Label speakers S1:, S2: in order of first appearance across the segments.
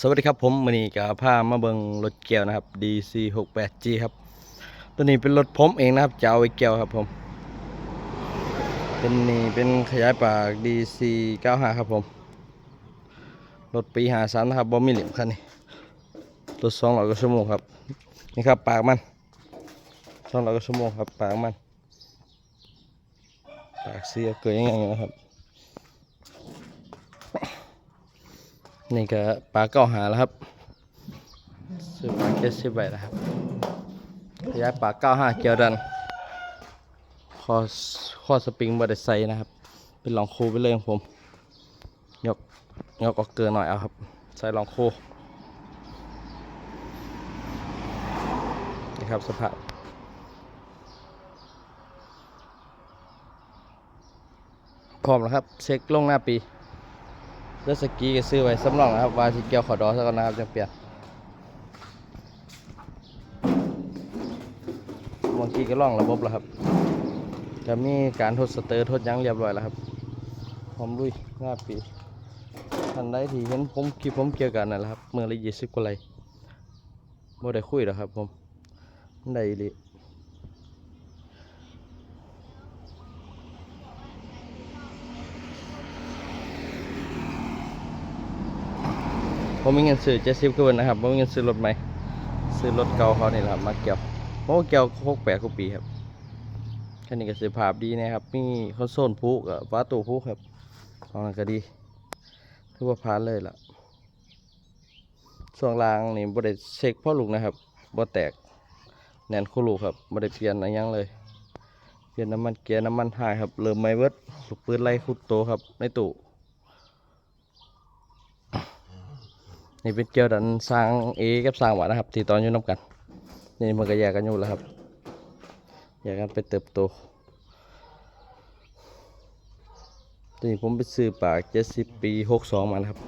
S1: สวัสดีครับผมมือนี้กับพามาเบิงรถเกียวนะครับ DC 6 8 G ครับ ตัวนี้เป็นรถผมเองนะครับจะเอาไว้เกียวครับผม เป็นนี่เป็นขยายปาก DC 95ครับผม รถปี53นะครับบอมีเหลี่ยมคันนี้รถ200กว่าชั่วโมงครับ นี่ครับปากมัน200กว่าชั่วโมงครับปากมัน ปากเสียเกิดยังไงนะครับ นี่ก็ปลาเก้าหาแล้วครับซื้อปลาเจ็ดสิบใบแล้วครับขยายปลาเก้าห้าเกียวดันคอข้อสปริงบดไซนะครับ เป็นรองคูไปเลยของผม ยก ยกออกเกินหน่อยเอาครับ ใส่รองคูนี่ครับสภาพพร้อมแล้วครับ เช็คลงหน้าปี เลือสกีก็ซื้อไว้สำรองนะครับว่าสิเกียวขอดอสักก่อนนะครับจังเปลี่ยนบางทีก็ล่องระบบแล้วครับ จะมีการทดสเตอร์ทดยั้งเรียบร้อยแล้วครับพร้อมลุยหน้าปีทันได้ที่เห็นผมคลิปผมเกี่ยวกันนั่นแหละครับเมื่อละยี่สิบกว่าไรบ่ได้คุยหรอกครับผมมันได้อีหลี ผมมีเงินซื้อเจ็ดสิบคืนนะครับผมมีเงินซื้อรถใหม่ซื้อรถเก่าเขานี่แหลับมาเกี่ยวเพราะว่าเกี่ยวหกแปดกว่าปีครับแค่นี้ก็สภาพดีนะครับ มีคอนโซลพุกับฟ้าตู้พุครับของนั้นก็ดีถือว่าผ่านเลยล่ะช่วงล่างนี่บริเช็คพ่อลูกนะครับบ่แตกแน่นคู่ลูกครับบริเปลี่ยนอะไรยังเลยเปลี่ยนน้ำมันเกียร์น้ำมันหายครับเริ่มไม่เวิร์ดลูกปืนไล่คุดโตครับในตู้ นี่เป็นเกี่ยวดันสร้างเอกับสร้างหวานนะครับ ที่ตอนอยู่น้ำกัน นี่มันก็แยกกันอยู่แล้วครับแยกกันไปเติบโตทีนี้ผมไปซื้อปากเจ็ดสิบปีหกสองมานะครับ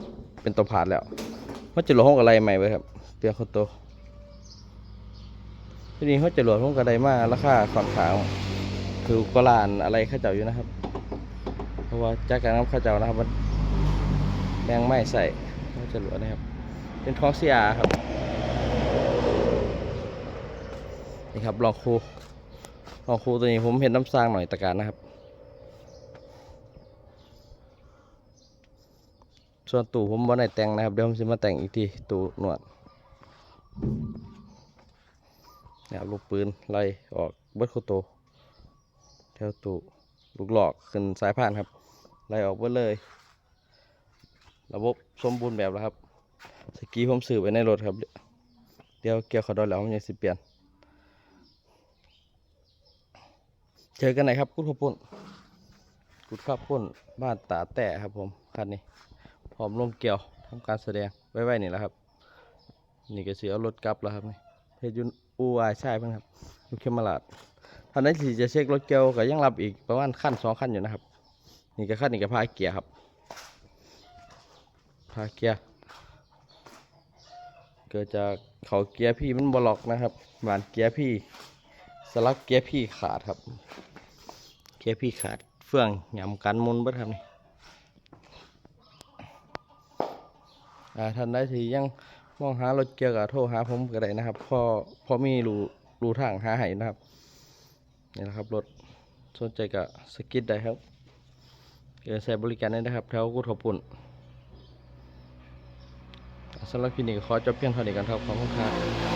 S1: เป็นตัวผ่านแล้วมันจะหลวห้องอะไรใหม่ไปครับเปียนเขาโตทีนี้เขาจะหลวห้องกระไดมาราคาค่อนข้างคือกลานอะไรข้าเจ้าอยู่นะครับ เพราะว่าจากการน้ำข้าเจ้านะครับมันแมงไม้ใส่เขาจะหลวนะครับ เป็นท้องเสียครับ นี่ครับลองคูลองคูตัวนี้ผมเห็นน้ำสร้างหน่อยตะการนะครับ ส่วนตู่ผมบ่ได้แต่งนะครับ เดี๋ยวผมจะมาแต่งอีกทีตู่หนวดเนี่ยลูกปืนไล่ออกเบิดโคโตวแถวตู่ลูกหลอกขึ้นสายพานครับ ไล่ออกเบิดเลย ระบบสมบูรณ์แบบแล้วครับ สกี้ผมซื้อไว้ในรถครับ เดี๋ยวเกี่ยวเขอดอยแล้วผมยังสิเปลี่ยน เจอกันไหนครับกุดข้าวปุ้นกุดข้าวปุ้นบ้านตาแต่ครับผมคันนี้พร้อมลงเกี่ยวทำการแสดงไว้ไว้นี่แหละครับ นี่ก็เสียรถกลับแล้วครับนี่เพชรยุนอูวายใช่เพิ่งครับอยู่เคมราดท่านนั้นที่จะเช็ครถเกี่ยวก็ยังรับอีกประมาณขั้นสองขั้นอยู่นะครับ นี่ก็ขั้นนี่ก็พาเกียร์ครับพาเกียร์ เกิดจากเขาเกียร์พี่มันบล็อกนะครับบานเกียร์พี่ สลักเกียร์พี่ขาดครับ เกียร์พี่ขาดเฟื่องหยำกันมุนเบิดครับนี่ท่านใดที่ยังมองหารถเกียร์ก็โทรหาผมก็ได้นะครับพอพอมีรูรูทางหาให้นะครับนี่นะครับรถสนใจก็สกิดได้ครับเกิดใช้บริการได้นะครับแถวกุดขอบปุ่น สำหรับคลิปนี้ขอจบเพียงเท่านี้กันครับขอบคุณครับ